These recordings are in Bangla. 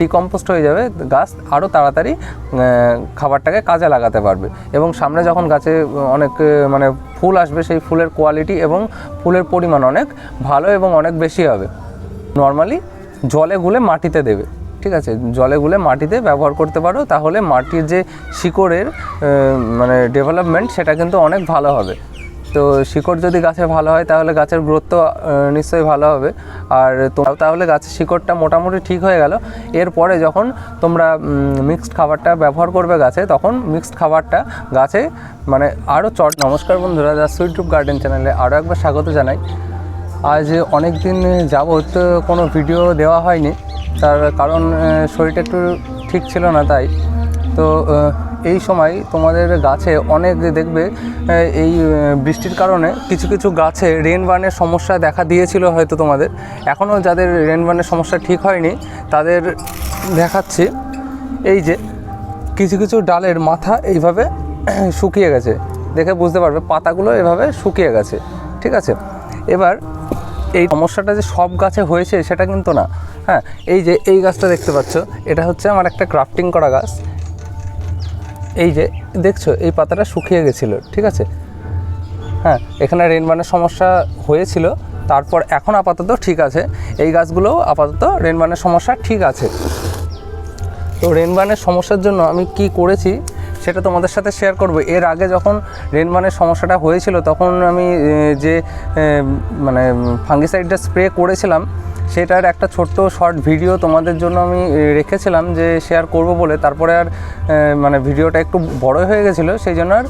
ডিকম্পোস্ট হয়ে যাবে গাছ আরও তাড়াতাড়ি খাবারটাকে কাজে লাগাতে পারবে। এবং সামনে যখন গাছে অনেক মানে ফুল আসবে, সেই ফুলের কোয়ালিটি এবং ফুলের পরিমাণ অনেক ভালো এবং অনেক বেশি হবে। নর্মালি জলে গুলে মাটিতে দেবে, ঠিক আছে? জলে গুলে মাটিতে ব্যবহার করতে পারো, তাহলে মাটির যে শিকড়ের মানে ডেভেলপমেন্ট সেটা কিন্তু অনেক ভালো হবে। তো শিকড় যদি গাছে ভালো হয়, তাহলে গাছের গ্রোথ তো নিশ্চয়ই ভালো হবে। আর তাহলে গাছের শিকড়টা মোটামুটি ঠিক হয়ে গেল। এরপরে যখন তোমরা মিক্সড খাবারটা ব্যবহার করবে গাছে, তখন মিক্সড খাবারটা গাছে মানে আরও চট নমস্কার বন্ধুরা দ্য সুইট রুপ গার্ডেন চ্যানেলে আরও একবার স্বাগত জানাই। আজ অনেক দিন যাবৎ কোনো ভিডিও দেওয়া হয়নি। তার কারণ শরীরটা একটু ঠিক ছিল না তাই। তো এই সময় তোমাদের গাছে অনেক দেখবে এই বৃষ্টির কারণে কিছু কিছু গাছে রেন বার্নের সমস্যা দেখা দিয়েছিল হয়তো তোমাদের। এখনও যাদের রেন বার্নের সমস্যা ঠিক হয়নি, তাদের দেখাচ্ছি। এই যে, কিছু কিছু ডালের মাথা এইভাবে শুকিয়ে গেছে। দেখে বুঝতে পারবে, পাতাগুলো এভাবে শুকিয়ে গেছে। ঠিক আছে? এবার এই সমস্যাটা যে সব গাছে হয়েছে সেটা কিন্তু না। হ্যাঁ এই যে এই গাছটা দেখতে পাচ্ছ, এটা হচ্ছে আমার একটা ক্রাফটিং করা গাছ। এই যে, দেখছ, এই পাতাটা শুকিয়ে গেছিল, ঠিক আছে? হ্যাঁ এখানে রেনবানের সমস্যা হয়েছিল, তারপর এখন আপাতত ঠিক আছে। এই গাছগুলোও আপাতত রেনবানের সমস্যা ঠিক আছে। তো রেনবানের সমস্যার জন্য আমি কি করেছি, সেটা তোমাদের সাথে শেয়ার করব। এর আগে যখন রেনবানের সমস্যাটা হয়েছিল, তখন আমি যে মানে ফাঙ্গিসাইডটা স্প্রে করেছিলাম সেটার একটা ছোট্ট শর্ট ভিডিও তোমাদের জন্য আমি রেখেছিলাম যে শেয়ার করব বলে। তারপরে আর মানে ভিডিওটা একটু বড় হয়ে গেছিল, সেই জন্য আর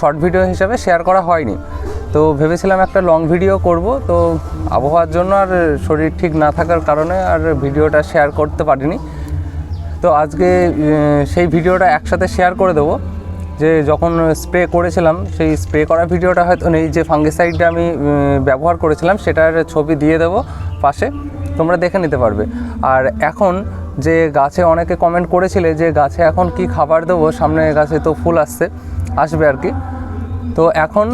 শর্ট ভিডিও হিসাবে শেয়ার করা হয়নি। তো ভেবেছিলাম একটা লং ভিডিও করব। তো আবহাওয়ার জন্য আর শরীর ঠিক না থাকার কারণে আর ভিডিওটা শেয়ার করতে পারিনি। তো আজকে সেই ভিডিওটা একসাথে শেয়ার করে দেবো। যে যখন স্প্রে করেছিলাম, সেই স্প্রে করা ভিডিওটা হয়তো নেই, যে ফাঙ্গিসাইডটা আমি ব্যবহার করেছিলাম, সেটার ছবি দিয়ে দেবো পাশে। তোমরা দেখে নিতে পারবে। আর এখন যে গাছে অনেকে কমেন্ট করেছিলে যে গাছে এখন কি খাবার দেবো, সামনে গাছে তো ফুল আসছে, আসবে আর কি। তো এখন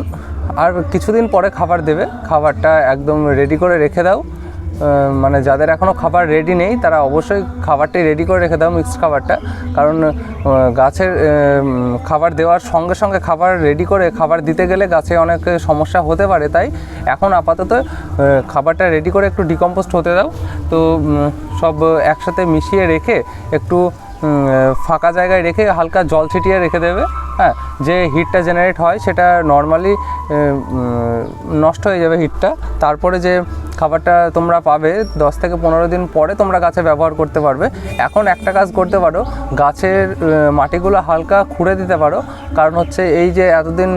আর কিছুদিন পরে খাবার দেবে, খাবারটা একদম রেডি করে রেখে দাও। মানে যাদের এখনও খাবার রেডি নেই, তারা অবশ্যই খাবারটি রেডি করে রেখে দাও মিক্সড খাবারটা। কারণ গাছের খাবার দেওয়ার সঙ্গে সঙ্গে খাবার রেডি করে খাবার দিতে গেলে গাছে অনেক সমস্যা হতে পারে, তাই এখন আপাতত খাবারটা রেডি করে একটু ডিকম্পোস্ট হতে দাও। তো সব একসাথে মিশিয়ে রেখে একটু ফাঁকা জায়গায় রেখে হালকা জল ছিটিয়ে রেখে দেবে হ্যাঁ যে হিটটা জেনারেট হয় সেটা নর্মালি নষ্ট হয়ে যাবে হিটটা। তারপরে যে খাবারটা তোমরা পাবে, দশ থেকে পনেরো দিন পরে তোমরা গাছে ব্যবহার করতে পারবে। এখন একটা কাজ করতে পারো, গাছের মাটিগুলো হালকা খুঁড়ে দিতে পারো। কারণ হচ্ছে এই যে এতদিন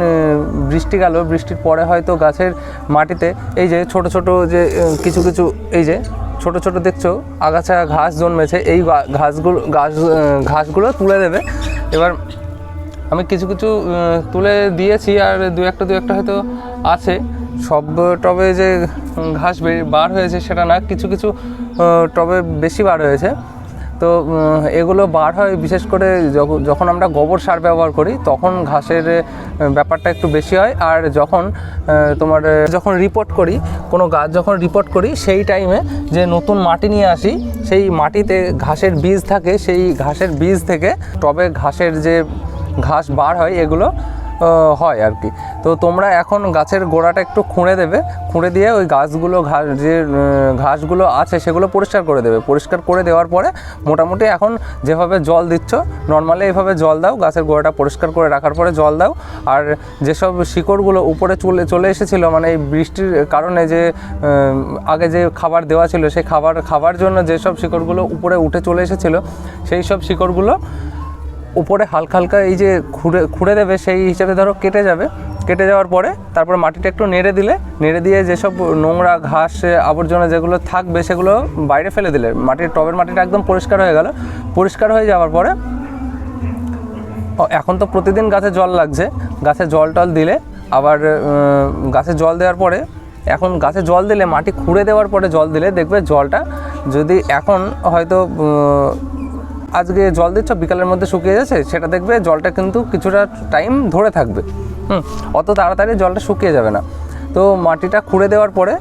বৃষ্টি গেল, বৃষ্টির পরে হয়তো গাছের মাটিতে এই যে ছোট ছোট যে কিছু কিছু এই যে ছোট ছোট দেখছ, আগাছা ঘাস জন্মেছে, এই ঘাসগুলো ঘাস ঘাসগুলো তুলে দেবে। এবার আমি কিছু কিছু তুলে দিয়েছি আর দু একটা দু একটা হয়তো আছে। সব টবে যে ঘাস বার হয়েছে সেটা না, কিছু কিছু টবে বেশি বার হয়েছে। তো এগুলো বার হয় বিশেষ করে যখ- যখন আমরা গোবর সার ব্যবহার করি, তখন ঘাসের ব্যাপারটা একটু বেশি হয়। আর যখন তোমার যখন রিপোর্ট করি, কোনো গাছ যখন রিপোর্ট করি, সেই টাইমে যে নতুন মাটি নিয়ে আসি, সেই মাটিতে ঘাসের বীজ থাকে, সেই ঘাসের বীজ থেকে টবে ঘাসের যে ঘাস বার হয়, এগুলো হয় আর কি। তো তোমরা এখন গাছের গোড়াটা একটু খুঁড়ে দেবে, খুঁড়ে দিয়ে ওই গাছগুলো ঘাস যে ঘাসগুলো আছে সেগুলো পরিষ্কার করে দেবে। পরিষ্কার করে দেওয়ার পরে মোটামুটি এখন যেভাবে জল দিচ্ছ, নর্মালি এইভাবে জল দাও, গাছের গোড়াটা পরিষ্কার করে রাখার পরে জল দাও। আর যেসব শিকড়গুলো উপরে চলে চলে এসেছিল মানে এই বৃষ্টির কারণে যে আগে যে খাবার দেওয়া ছিল, সেই খাবার খাবার জন্য যেসব শিকড়গুলো উপরে উঠে চলে এসেছিল, সেই সব শিকড়গুলো উপরে হালকা হালকা এই যে খুঁড়ে খুঁড়ে দেবে সেই হিসাবে ধরো কেটে যাবে। কেটে যাওয়ার পরে তারপর মাটিটা একটু নেড়ে দিলে, নেড়ে দিয়ে যেসব নোংরা ঘাস আবর্জনা যেগুলো থাকবে সেগুলো বাইরে ফেলে দিলে। মাটির, টবের মাটিটা একদম পরিষ্কার হয়ে গেল। পরিষ্কার হয়ে যাওয়ার পরে এখন তো প্রতিদিন গাছে জল লাগছে। গাছে জল টল দিলে আবার গাছে জল দেওয়ার পরে, এখন গাছে জল দিলে, মাটি খুঁড়ে দেওয়ার পরে জল দিলে দেখবে জলটা যদি এখন হয়তো আজকে জল দিচ্ছ, বিকালের মধ্যে শুকিয়ে যাচ্ছে, সেটা দেখবে জলটা কিন্তু কিছুটা টাইম ধরে থাকবে। হুম, অত তাড়াতাড়ি জলটা শুকিয়ে যাবে না। তো মাটিটা খুঁড়ে দেওয়ার পরে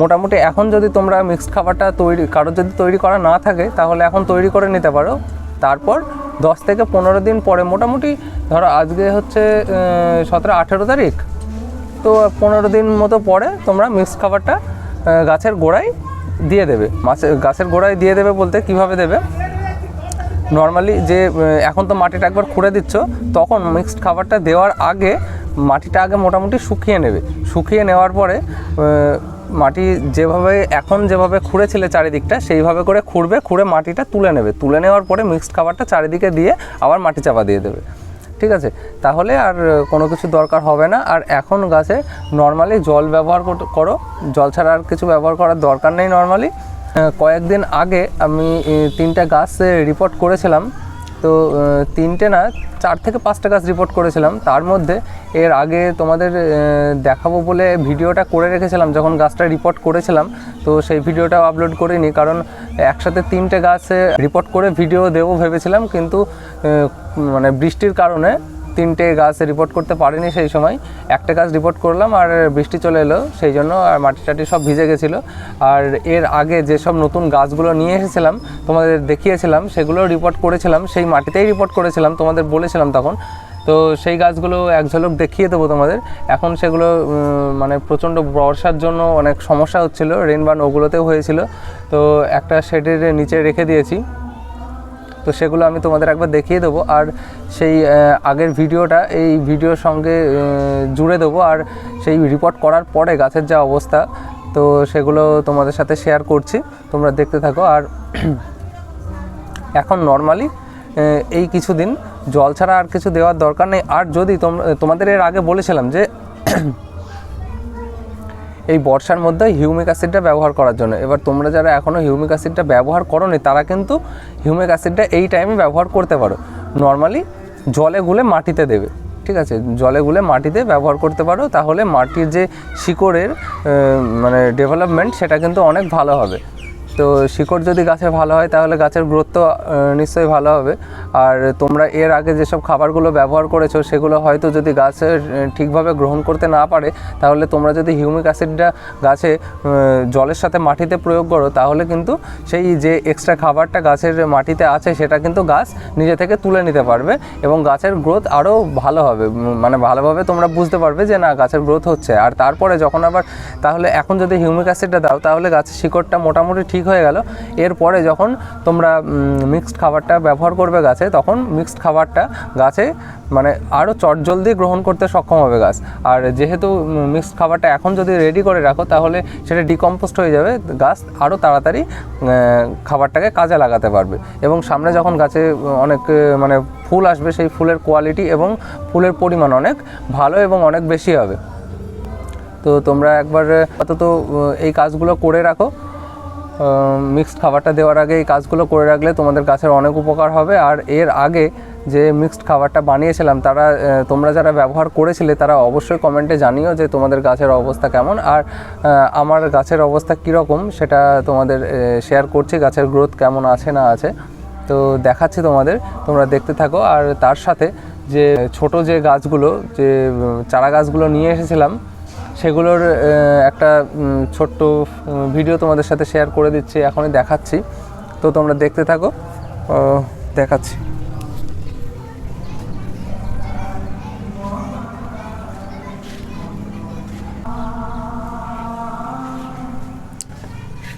মোটামুটি এখন যদি তোমরা মিক্সড খাবারটা তৈরি, কারোর যদি তৈরি করা না থাকে, তাহলে এখন তৈরি করে নিতে পারো। তারপর দশ থেকে পনেরো দিন পরে মোটামুটি ধরো আজকে হচ্ছে সতেরো, আঠেরো তারিখ, তো পনেরো দিন মতো পরে তোমরা মিক্সড খাবারটা গাছের গোড়ায় দিয়ে দেবে। মাছের, গাছের গোড়ায় দিয়ে দেবে বলতে কীভাবে দেবে? নর্মালি যে এখন তো মাটিটা একবার খুঁড়ে দিচ্ছ, তখন মিক্সড খাবারটা দেওয়ার আগে মাটিটা আগে মোটামুটি শুকিয়ে নেবে। শুকিয়ে নেওয়ার পরে মাটি যেভাবে, এখন যেভাবে খুঁড়েছিলে চারিদিকটা, সেইভাবে করে খুঁড়বে, খুঁড়ে মাটিটা তুলে নেবে। তুলে নেওয়ার পরে মিক্সড খাবারটা চারিদিকে দিয়ে আবার মাটি চাপা দিয়ে দেবে। ঠিক আছে? তাহলে আর কোনো কিছু দরকার হবে না। আর এখন গাছে নর্মালি জল ব্যবহার কর- জল ছাড়া আর কিছু ব্যবহার করার দরকার নেই নর্মালি কয়েকদিন আগে আমি তিনটা গাছ রিপোর্ট করেছিলাম। তো তিনটে না, চার থেকে পাঁচটা গাছ রিপোর্ট করেছিলাম। তার মধ্যে এর আগে তোমাদের দেখাবো বলে ভিডিওটা করে রেখেছিলাম, যখন গাছটা রিপোর্ট করেছিলাম। তো সেই ভিডিওটাও আপলোড করিনি, কারণ একসাথে তিনটে গাছ রিপোর্ট করে ভিডিও দেবো ভেবেছিলাম। কিন্তু মানে বৃষ্টির কারণে তিনটে গাছ রিপোর্ট করতে পারিনি সেই সময়। একটা গাছ রিপোর্ট করলাম আর বৃষ্টি চলে এলো সেই জন্য আর মাটি টাটি সব ভিজে গেছিল। আর এর আগে যেসব নতুন গাছগুলো নিয়ে এসেছিলাম, তোমাদের দেখিয়েছিলাম, সেগুলো রিপোর্ট করেছিলাম, সেই মাটিতেই রিপোর্ট করেছিলাম, তোমাদের বলেছিলাম তখন। তো সেই গাছগুলো এক ঝলক দেখিয়ে দেবো তোমাদের। এখন সেগুলো মানে প্রচণ্ড বর্ষার জন্য অনেক সমস্যা হচ্ছিল রেনবান ওগুলোতেও হয়েছিল। তো একটা শেডের নিচে রেখে দিয়েছি। তো সেগুলো আমি তোমাদের একবার দেখিয়ে দেবো। আর সেই আগের ভিডিওটা, এই ভিডিওর সঙ্গে জুড়ে দেবো। আর সেই রিপোর্ট করার পরে গাছের যা অবস্থা, তো সেগুলো তোমাদের সাথে শেয়ার করছি। তোমরা দেখতে থাকো। আর এখন নর্মালি এই কিছুদিন জল ছাড়া আর কিছু দেওয়ার দরকার নেই। আর যদি তোমাদের এর আগে বলেছিলাম যে এই বর্ষার মধ্যে হিউমিক অ্যাসিডটা ব্যবহার করার জন্য। এবার তোমরা যারা এখনও হিউমিক অ্যাসিডটা ব্যবহার করো করোনি, তারা কিন্তু হিউমিক অ্যাসিডটা এই টাইমে ব্যবহার করতে পারো। নর্মালি জলে গুলে মাটিতে দেবে, ঠিক আছে? জলে গুলে মাটিতে ব্যবহার করতে পারো, তাহলে মাটির যে শিকড়ের মানে ডেভেলপমেন্ট সেটা কিন্তু অনেক ভালো হবে। তো শিকড় যদি গাছে ভালো হয়, তাহলে গাছের গ্রোথ তো নিশ্চয়ই ভালো হবে। আর তোমরা এর আগে যেসব খাবারগুলো ব্যবহার করেছ, সেগুলো হয়তো যদি গাছে ঠিকভাবে গ্রহণ করতে না পারে, তাহলে তোমরা যদি হিউমিক অ্যাসিডটা গাছে জলের সাথে মাটিতে প্রয়োগ করো, তাহলে কিন্তু সেই যে এক্সট্রা খাবারটা গাছের মাটিতে আছে, সেটা কিন্তু গাছ নিজে থেকে তুলে নিতে পারবে এবং গাছের গ্রোথ আরও ভালো হবে। মানে ভালোভাবে তোমরা বুঝতে পারবে যে না, গাছের গ্রোথ হচ্ছে। আর তারপরে যখন আবার, তাহলে এখন যদি হিউমিক অ্যাসিডটা দাও, তাহলে গাছের শিকড়টা মোটামুটি ঠিক হয়ে গেল। এরপরে যখন তোমরা মিক্সড খাবারটা ব্যবহার করবে গাছে, তখন মিক্সড খাবারটা গাছে মানে আরও চটজলদি গ্রহণ করতে সক্ষম হবে গাছ। আর যেহেতু মিক্সড খাবারটা এখন যদি রেডি করে রাখো, তাহলে সেটা ডিকম্পোস্ট হয়ে যাবে। গাছ আরও তাড়াতাড়ি খাবারটাকে কাজে লাগাতে পারবে। এবং সামনে যখন গাছে, অনেক মানে ফুল আসবে, সেই ফুলের কোয়ালিটি এবং ফুলের পরিমাণ অনেক ভালো এবং অনেক বেশি হবে। তো তোমরা একবার অন্তত এই কাজগুলো করে রাখো। মিক্সড খাবারটা দেওয়ার আগে এই কাজগুলো করে রাখলে তোমাদের গাছের অনেক উপকার হবে। আর এর আগে যে মিক্সড খাবারটা বানিয়েছিলাম, তারা তোমরা যারা ব্যবহার করেছিলে, তারা অবশ্যই কমেন্টে জানিও যে তোমাদের গাছের অবস্থা কেমন। আর আমার গাছের অবস্থা কীরকম, সেটা তোমাদের শেয়ার করছি, গাছের গ্রোথ কেমন আছে না আছে। তো দেখাচ্ছি তোমাদের, তোমরা দেখতে থাকো। আর তার সাথে যে ছোট যে গাছগুলো, যে চারা গাছগুলো নিয়ে এসেছিলাম সেগুলোর একটা ছোট্ট ভিডিও তোমাদের সাথে শেয়ার করে দিচ্ছি, এখনই দেখাচ্ছি। তো তোমরা দেখতে থাকো দেখাচ্ছি।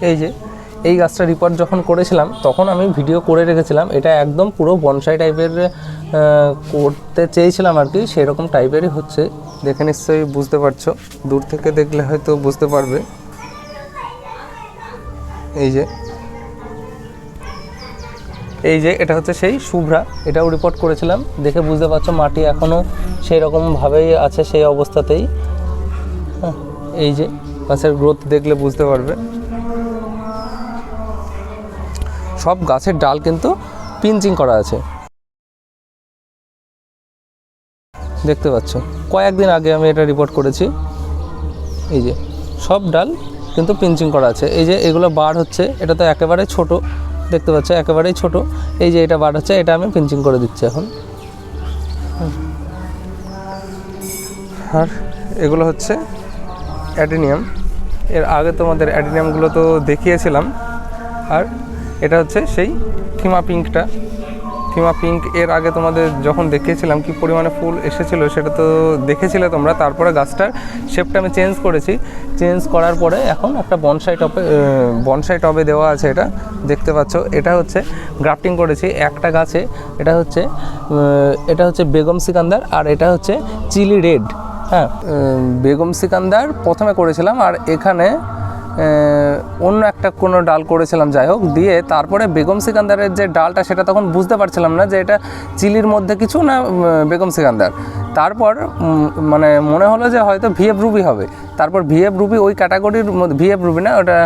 এই যে, এই গাছটা রিপোর্ট যখন করেছিলাম, তখন আমি ভিডিও করে রেখেছিলাম, এটা একদম পুরো বনসাই টাইপের করতে চেয়েছিলাম আর কি, সেরকম টাইপেরই হচ্ছে। দেখে নিশ্চয়ই বুঝতে পারছ। দূর থেকে দেখলে হয়তো বুঝতে পারবে। এই যে। এই যে এটা হচ্ছে সেই শুভ্রা। এটাও রিপোর্ট করেছিলাম। দেখে বুঝতে পারছ মাটি এখনও সেই রকমভাবেই আছে সেই অবস্থাতেই। হ্যাঁ, এই যে গাছের গ্রোথ দেখলে বুঝতে পারবে। সব গাছের ডাল কিন্তু পিঞ্চিং করা আছে। দেখতে পাচ্ছ। কয়েকদিন আগে আমি এটা রিপোর্ট করেছি। এই যে, সব ডাল কিন্তু পিঞ্চিং করা আছে। এই যে, এগুলো বার হচ্ছে, এটা তো একেবারে ছোট। দেখতে পাচ্ছ, একেবারেই ছোট। এই যে, এটা বার হচ্ছে, এটা আমি পিঞ্চিং করে দিচ্ছি এখন। আর এগুলো হচ্ছে অ্যাডেনিয়াম। এর আগে তোমাদের অ্যাডিনিয়ামগুলো তো দেখিয়েছিলাম। আর এটা হচ্ছে সেই থিমা পিঙ্কটা। থিমা পিঙ্ক এর আগে তোমাদের যখন দেখিয়েছিলাম কি পরিমাণে ফুল এসেছিল সেটা তো দেখেছিলে তোমরা। তারপরে গাছটার শেপটা আমি চেঞ্জ করেছি। চেঞ্জ করার পরে এখন একটা বনসাই টপে বনসাই টবে দেওয়া আছে এটা। দেখতে পাচ্ছ, এটা হচ্ছে গ্রাফটিং করেছি একটা গাছে। এটা হচ্ছে এটা হচ্ছে বেগম সিকান্দার আর এটা হচ্ছে চিলি রেড হ্যাঁ। বেগম সিকান্দার প্রথমে করেছিলাম আর এখানে অন্য একটা কোনো ডাল করেছিলাম, যাই হোক, দিয়ে তারপরে বেগম সিকান্দারের যে ডালটা, সেটা তখন বুঝতে পারছিলাম না যে এটা চিলির মধ্যে কিছু না বেগম সিকান্দার। তারপর মানে মনে হলো যে হয়তো ভিএফ রুবি হবে। তারপর ভিএফ রুবি ওই ক্যাটাগরির মধ্যে, ভিএফ রুবি না, ওটা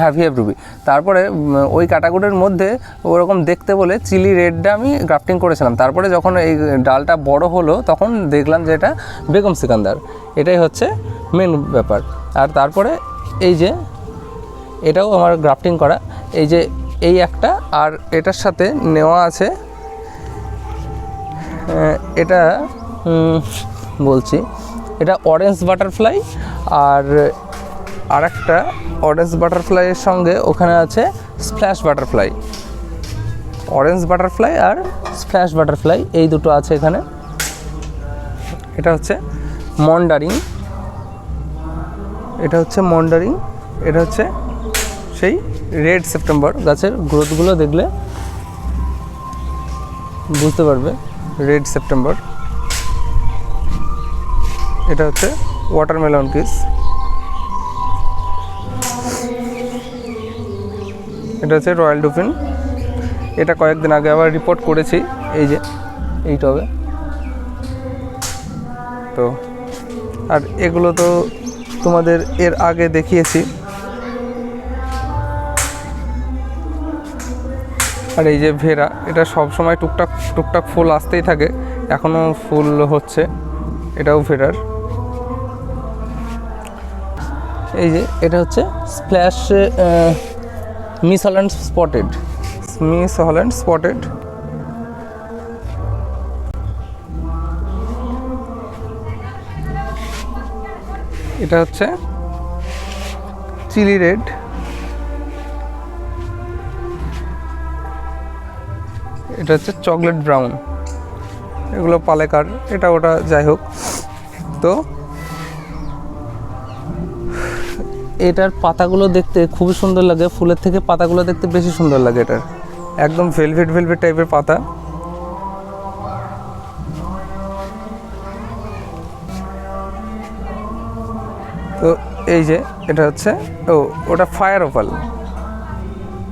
হ্যাঁ ভিএফ রুবি। তারপরে ওই ক্যাটাগরির মধ্যে ওরকম দেখতে বলে চিলি রেডটা আমি গ্রাফটিং করেছিলাম। তারপরে যখন এই ডালটা বড় হলো, তখন দেখলাম যে এটা বেগম সিকান্দার। এটাই হচ্ছে মেন ব্যাপার। আর তারপরে এই যে এটাও আমার গ্রাফটিং করা। এই যে এই একটা আর এটার সাথে নেওয়া আছে এটা বলছি, এটা অরেঞ্জ বাটারফ্লাই আর আর একটা অরেঞ্জ বাটারফ্লাইয়ের সঙ্গে ওখানে আছে স্প্ল্যাশ বাটারফ্লাই অরেঞ্জ বাটারফ্লাই আর স্প্ল্যাশ বাটারফ্লাই এই দুটো আছে এখানে। এটা হচ্ছে মন্ডারিং এটা হচ্ছে মন্ডারিং, এটা হচ্ছে সেই রেড সেপ্টেম্বর গাছের গ্রোথগুলো দেখলে বুঝতে পারবে, রেড সেপ্টেম্বর। এটা হচ্ছে ওয়াটারমেলন কিস এটা হচ্ছে রয়্যাল ডুফিন। এটা কয়েকদিন আগে আবার রিপোর্ট করেছি, এই যে এই টবে তো, আর এগুলো তো তোমাদের এর আগে দেখিয়েছি। আর এই যে ভেরা এটা সব সময় টুকটাক টুকটাক ফুল আসতেই থাকে। এখনও ফুল হচ্ছে, এটাও ভেরার এই যে, এটা হচ্ছে splash Miss Holland spotted. Miss Holland spotted. এটা হচ্ছে চিলি রেড। এটা হচ্ছে চকলেট ব্রাউন। এগুলো পালেকার, এটা ওটা যাই হোক। তো এটার পাতাগুলো দেখতে খুবই সুন্দর লাগে, ফুলের থেকে পাতাগুলো দেখতে বেশি সুন্দর লাগে এটার। একদম ভেলভেট ভেলভেট টাইপের পাতা। এই যে, এটা হচ্ছে, ও, ওটা ফায়ার ওপাল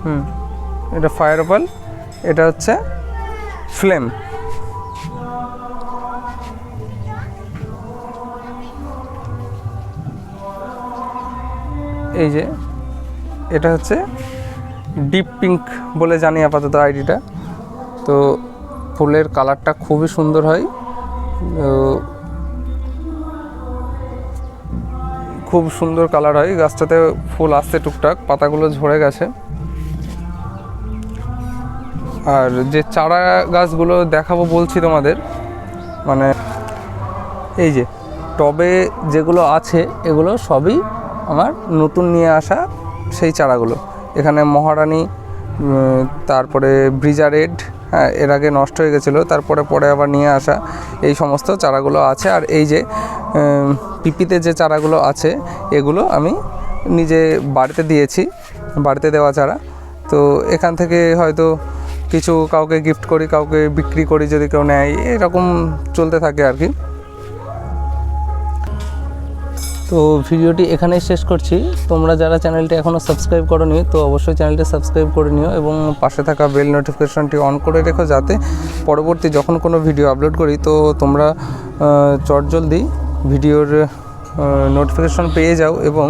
হুম, এটা ফায়ার ওপাল এটা হচ্ছে ফ্লেম এই যে, এটা হচ্ছে ডিপ পিঙ্ক বলে জানি আপাতত আইডিটা। তো ফুলের কালারটা খুবই সুন্দর হয়। খুব সুন্দর কালার হয়। গাছটাতে ফুল আসছে টুকটাক, পাতাগুলো ঝরে গেছে। আর যে চারা গাছগুলো দেখাবো বলছি তোমাদের মানে এই যে টবে যেগুলো আছে, এগুলো সবই আমার নতুন নিয়ে আসা সেই চারাগুলো। এখানে মহারানী তারপরে ব্রিজা রেড হ্যাঁ এর আগে নষ্ট হয়ে গেছিল, তারপরে পরে আবার নিয়ে আসা এই সমস্ত চারাগুলো আছে। আর এই যে পিপিতে যে চারাগুলো আছে, এগুলো আমি নিজে বাড়িতে দিয়েছি, বাড়িতে দেওয়া চারা। তো এখান থেকে হয়তো কিছু কাউকে গিফট করি, কাউকে বিক্রি করি যদি কেউ নেয়, এরকম চলতে থাকে আর কি। তো ভিডিওটি এখানেই শেষ করছি। তোমরা যারা চ্যানেলটি এখনও সাবস্ক্রাইব করোনি, তো অবশ্যই চ্যানেলটি সাবস্ক্রাইব করে নিও এবং পাশে থাকা বেল নোটিফিকেশনটি অন করে রেখো যাতে পরবর্তী যখন কোনো ভিডিও আপলোড করি, তো তোমরা চটজলদি ভিডিওর নোটিফিকেশন পেয়ে যাও এবং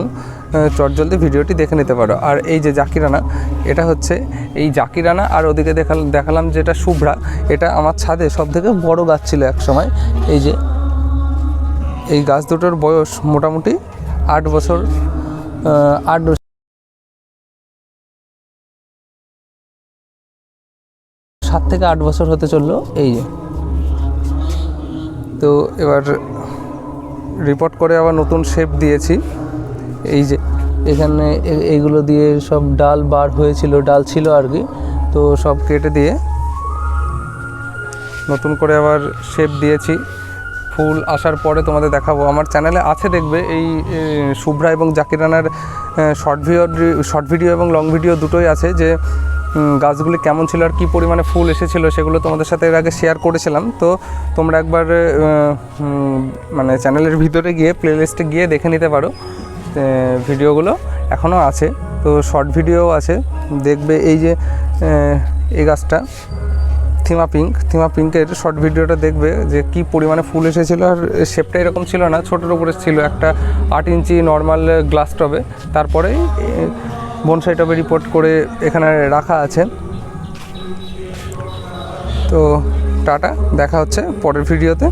চটজলদি ভিডিওটি দেখে নিতে পারো। আর এই যে জাকিরানা এটা হচ্ছে এই জাকিরানা আর ওদিকে দেখাল, দেখালাম যেটা শুভ্রা, এটা আমার ছাদে সব থেকে বড় গাছ ছিল এক সময় এই যে এই গাছ দুটোর বয়স মোটামুটি আট বছর আট সাত থেকে আট বছর হতে চলল এই যে। তো এবার রিপোর্ট করে আবার নতুন শেপ দিয়েছি। এই যে এখানে এইগুলো দিয়ে সব ডাল বার হয়েছিল, ডাল ছিল আর কি। তো সব কেটে দিয়ে নতুন করে আবার শেপ দিয়েছি। ফুল আসার পরে তোমাদের দেখাবো। আমার চ্যানেলে আছে দেখবে এই শুভ্রা এবং জাকির রানার শর্ট ভিডিও শর্ট ভিডিও এবং লং ভিডিও দুটোই আছে যে গাছগুলি কেমন ছিল আর কী পরিমাণে ফুল এসেছিল সেগুলো তোমাদের সাথে এর আগে শেয়ার করেছিলাম। তো তোমরা একবার মানে চ্যানেলের ভিতরে গিয়ে প্লেলিস্টে গিয়ে দেখে নিতে পারো ভিডিওগুলো এখনও আছে। তো শর্ট ভিডিও আছে। দেখবে এই যে এই গাছটা। থিমা পিঙ্ক। থিমা পিঙ্কের শর্ট ভিডিওটা দেখবে যে কি পরিমাণে ফুল এসেছিল আর শেপটা এরকম ছিল না, ছোটোর উপরে ছিল একটা আট ইঞ্চি নর্মাল গ্লাস টবে। তারপরে বনসাই টবে রিপোর্ট করে এখানে রাখা আছে। তো টাটা, দেখা হচ্ছে পরের ভিডিওতে